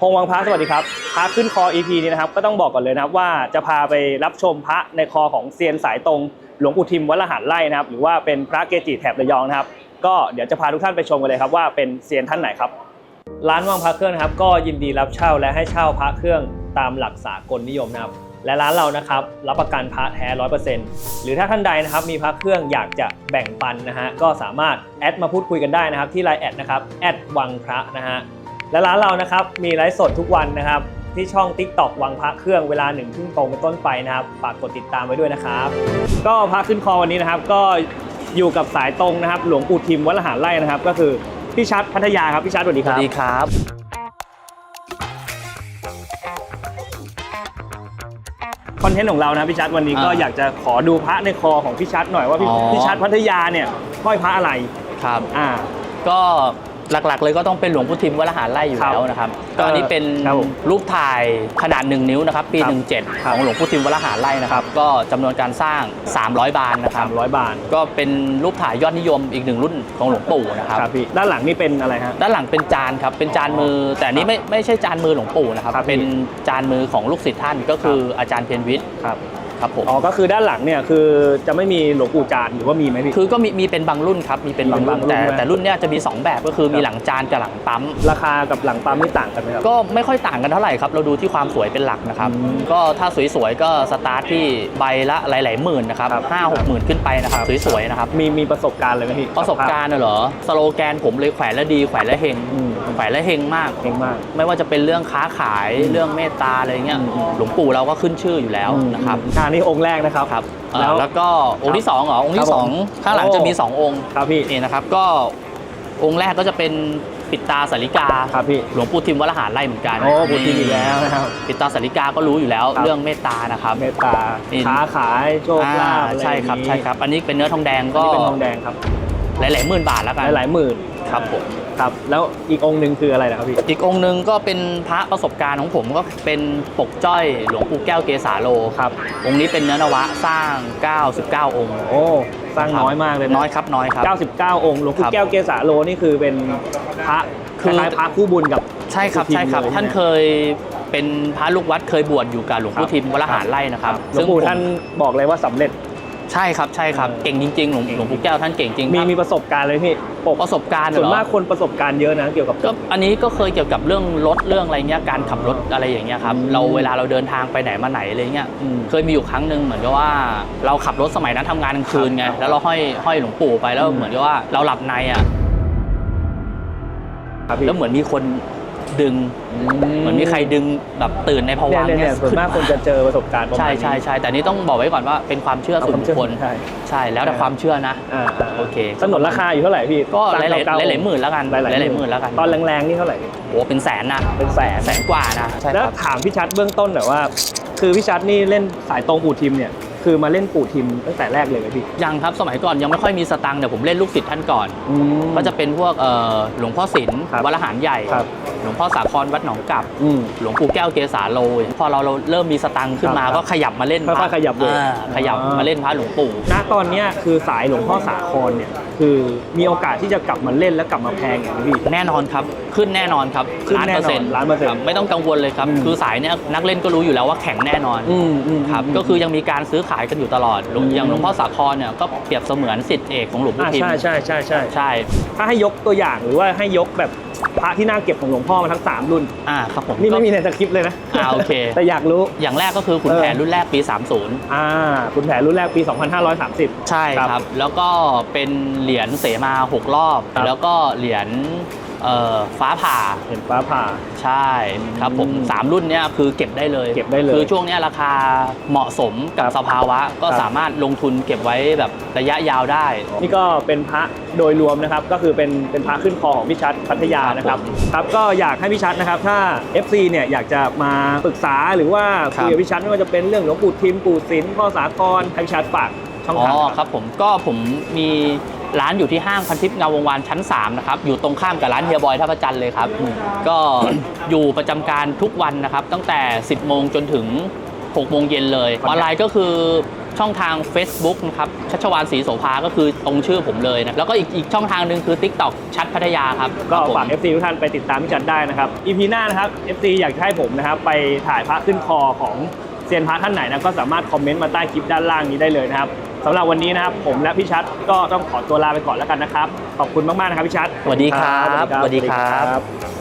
พงวังพระสวัสดีครับพระขึ้นคอ EP นี้นะครับก็ต้องบอกก่อนเลยนะครับว่าจะพาไปรับชมพระในคอของเซียนสายตรงหลวงปู่ทิมวัดละหารไร่นะครับ หรือว่าเป็นพระเกจิแถบระยองนะครับ ก็เดี๋ยวจะพาทุกท่านไปชมกันเลยครับว่าเป็นเซียนท่านไหนครับ ร้านวางพระเครื่องนะครับ ก็ยินดีรับเช่าและให้เช่าพระเครื่องตามหลักสากลนิยมนะครับ และร้านเรานะครับรับประกันพระแท้ร้อยเปอร์เซ็นต์หรือถ้าท่านใดนะครับมีพระเครื่องอยากจะแบ่งปันนะฮะก็สามารถแอดมาพูดคุยกันได้นะครับที่ไลน์แอดนะครับแอดวังพระนะฮะ และร้านเรานะครับมีไลฟ์สดทุกวันนะครับที่ช่อง TikTok วังพระเครื่องเวลาหนึ่งทุ่มตรงเป็นต้นไปนะครับฝากกดติดตามไว้ด้วยนะครับ ก็พระขึ้นคอวันนี้นะครับก็อยู่กับสายตรงนะครับ หลวงปู่ทิมวัดละหารไร่นะครับ ก็คือพี่ชัดพัทยาครับพี่ชัดสวัสดีสควัรับ สดีครับ คอนเทนต์ของเรานะพี่ชัดวันนี้ก็อ่าอยากจะขอดูพระในคอของพี่ชัดหน่อยว่าพี่อ๋อ พี่ชัดพัทยาเนี่ยห้อยพระอะไรครับ อ่า ก็ หลักๆ เลยก็ต้องเป็นหลวงพุทิมวัดละหารไร่อยู่ครับแล้วนะครับก็อันนี้เป็นครับผมรูปถ่ายขนาด 1 นิ้วนะครับปีครับ17 ของหลวงพุทิมวัดละหารไร่นะครับ ก็จำนวนการสร้าง 300 บานนะคสารับมร้อยบาทก็เป็นรูปถ่ายยอดนิยมอีกหนึ่งรุ่นของหลวงปู่นะครับครับพี่ด้านหลังนี่เป็นอะไรฮะด้านหลังเป็นจานครับเป็นจานมือ แต่อันนี้ไม่ไม่ใช่จานมือหลวงปู่นะครับครับพี่เป็นจานมือของลูกศิษย์ท่านก็คืออาจารย์เพียรวิทย์ ครับครับผมอ๋อก็คือด้านหลังเนี่ยคือจะไม่มีหลวงปู่จานหรือว่ามีไหมพี่ คือก็มีมีเป็นบางรุ่นครับมีเป็นบางรุ่นมีเป็นบางรุ่นแต่ใช่ไหมแต่รุ่นเนี้ยจะมีสองแบบก็คือครับมีหลังจานกับหลังปั๊ม ราคากับหลังปั๊มนี่ต่างกันไหมครับก็ไม่ค่อยต่างกันเท่าไหร่ครับเราดูที่ความสวยเป็นหลักนะครับอืมก็ถ้าสวยๆก็สตาร์ทที่ใบละหลายๆหมื่นนะครับครับห้าหกหมื่นขึ้นไปนะครับครับสวยๆนะครับมีมีประสบการณ์เลยไหมพี่ประสบการณ์น่ะเหรอสโลแกนผมเลยแขวนแล้วดีแขวนแล้วเฮงอืมแขวนแล้วเฮงมากเก่งมาก ไม่ว่าจะเป็นเรื่องค้าขายเรื่องเมตตาอะไรเงี้ยอืมอืมหลวงปู่เราก็ขึ้นชื่ออยู่แล้วนะครับอ่านี่องค์แรกนะครับครับเอ่อแล้ว แล้วก็องค์ที่สองเหรอองค์ครัที่บสองผมข้างหลังจะมีโอ้สององค์ครับพี่นี่นะครับ ก็องค์แรกก็จะเป็นปิดตาสาริกาครับพี่หลวงปู่ทิมวัดละหารไร่เหมือนกันโอ้ปู่ทิมอีกแล้วนะครับ ปิดตาสาริกาก็รู้อยู่แล้ว ครับ เรื่องเมตตานะครับ เมตตานี่ค้าขายโชคลาภอ่าอะไรใช่ครับอย่างนี้ใช่ครับ อันนี้เป็นเนื้อทองแดงก็ก็เป็นทองแดงครับ หลายๆหมื่นบาทแล้วกันหลายๆหมื่นครับผมครับแล้วอีกองค์หนึ่งคืออะไรนะครับพี่อีกองค์หนึ่งก็เป็นพระประสบการณ์ของผมก็เป็นปกจ้อยหลวงปู่แก้วเกษาโลครับองค์นี้เป็นเนื้อนวะสร้าง 99 องค์ โอ้สร้างน้อยมากเลยนะน้อยครับน้อยครับ 99 องค์หลวงครัปู่บแก้วเกษาโลนี่คือเป็นพระคือคล้ายๆพระคู่บุญกับใช่ครับหลวงปู่ใช่ครับทิมเลยท่านใช่ไหมเคยเป็นพระลูกวัดเคยบวชอยู่กับหลวงครัปู่บทิมวรหารไร่นะครับหลวงปู่ท่านบอกเลยว่าสำเร็จ ใช่ครับใช่ครับเออเก่งจริงๆหลวงหลวงปู่แก้วท่านเก่งจริงมีครับมีประสบการณ์เลยพี่ปกประสบการณ์เหรส่วนอมากคนประสบการณ์เยอะนะเกี่ยวกับก็อันนี้ก็เคยเกี่ยวกับเรื่องรถเรื่องอะไรเงี้ยการขับรถอะไรอย่างเงี้ยครับอืมเราเวลาเราเดินทางไปไหนมาไหนอะไรเงี้ยอืมเคยมีอยู่ครั้งหนึ่งเหมือนกับว่าเราขับรถสมัยนั้นทำงานกลางคืนไงแล้วเราห้อยห้อยหลวงปู่ไปแล้วอืมเหมือนกับว่าเราหลับในอะครับพี่แล้วเหมือนมีคน ดึง เหมือนมีใครดึงแบบตื่นในภเนี่วัยงค์เนี่ยเนี่เนี่ยยส่วนมากคนจะเจอประสบการณ์ประมาณใช่นี้ ใช่ใช่แต่นี่ต้องบอกไว้ก่อนว่าเป็นความเชื่อเอาส่วนความบุเชื่คอคลใช่ ใช่แล้วแต่ความเชื่อนะ อ่าาโอเคสนนราคาอยู่เท่าไหร่พี่ก็สหร้ลางยๆเก่ๆหลายๆหมื่นแล้วกันหลายๆหลายๆหมื่นแล้วกันตอนแรงๆนี่เท่าไหร่โอ้เป็นแสนนะเป็นแสนแสนกว่านะใช่แล้วครับถามพี่ชัดเบื้องต้นหน่อยว่า คือพี่ชัดนี่เล่นสายตรงปู่ทิมเนี่ย คือมาเล่นปู่ทิมตั้งแต่แรกเลยไหมพี่ ยังครับสมัยก่อนยังไม่ค่อยมีสตังค์เดี๋ยวผมเล่นลูกศิษย์ท่านก่อน ก็จะเป็นพวกเอ่อหลวงพ่อศิลป์ครับวัดละหารใหญ่ ครับหลวงพ่อสาครวัดหนองกลับ อืมหลวงปู่แก้วเกษาโลพอเราเราเริ่มมีสตังค์ขึ้นมาครับก็ขยับมาเล่นค่อยๆขยับเลยอ่าขยับอ่าม มาเล่นพระหลวงปู่ ณตอนเนี้ยคือสายหลวงพ่อสาครเนี่ย คือมีโอกาสที่จะกลับมาเล่นและกลับมาแพงอย่างนี้พี่ แน่นอนครับ ขึ้นแน่นอนครับขึ้นล้านแน่นอนเปอร์เซ็นต์ล้านเปอร์เซ็นต์คบไม่ต้องกังวลเลยครับ อืม คือสายเนี้ยนักเล่นก็รู้อยู่แล้วว่าแข็งแน่นอนอืมอืม ครับมก็คือยังมีการซื้อขายกันอยู่ตลอดหลวงอืมอย่างหลวงพ่อสาครเนี่ยก็เปรียบเสมือนสิทธิเอกของหลวงปู่อ่าทิมใช่ใช่ใช่ใช่ ใช่ ถ้าให้ยกตัวอย่างหรือว่าให้ยกแบบพระที่น่าเก็บของหลวงพ่อมาทั้งสามรุ่น อ่าครับผมนี่ก็ไม่มีในสคริปต์เลยนะอ่าโอเค แต่อยากรู้ อย่างแรกก็คือขุนเออแผนรุ่นแรกปี 30 อ่าคุณแผนรุ่นแรกปี 2530 ใช่ครับครับ แล้วก็เป็นเหรียญเสมา 6 รอบครับแล้วก็เหรียญ เอ่อฟ้าผ่าเห็นฟ้าผ่า ใช่ครับผมอืมสามรุ่นเนี้ยคือเก็บได้เลยเก็บได้เลยคือช่วงเนี้ยราคาเหมาะสมกับครับสภาวะ ก็ครับ สามารถลงทุนเก็บไว้แบบระยะยาวได้ นี่ก็เป็นพระโดยรวมนะครับ ก็คือเป็นเป็นพระขึ้นคอของพี่ชัดพัทยานะครับครับก็อยากให้พี่ชัดนะครับ ถ้า FC เนี่ยอยากจะมาปรึกษาหรือว่าครับคุยกับพี่ชัดไม่ว่าจะเป็นเรื่องหลวงปู่ทิมปู่ศิลป์พ่อสาครให้พี่ชัดฝากช่องอ๋อทางครับผมก็ผมมี ร้านอยู่ที่ห้างพันทิพย์เงาวงวานชั้น3นะครับอยู่ตรงข้ามกับร้านเฮียบอยท่าประจันทร์เลยครับ ก็อยู่ประจำการทุกวันนะครับ ตั้งแต่ 10 โมงจนถึง 6 โมงเย็นเลย ออนไลน์ก็คือช่องทาง Facebook นะครับชัชวานศรีโสภาก็คือตรงชื่อผมเลยนะ แล้วก็อีกอีกช่องทางหนึ่งคือ TikTok ชัดพัทยาครับ ก็ครับผมฝาก FC ทุกท่านไปติดตามพี่จัดได้นะครับ EP หน้านะครับ FC อยากจะให้ผมนะครับ ไปถ่ายพระขึ้นคอของเซียนพระท่านไหนนะก็สามารถคอมเมนต์มาใต้คลิปด้านล่างนี้ได้เลยนะครับ สำหรับวันนี้นะครับผมและพี่ชัดก็ต้องขอตัวลาไปก่อนแล้วกันนะครับ ขอบคุณมากๆนะครับพี่ชัดสวัสดีครับสวัสดีครับสวัสดีครับ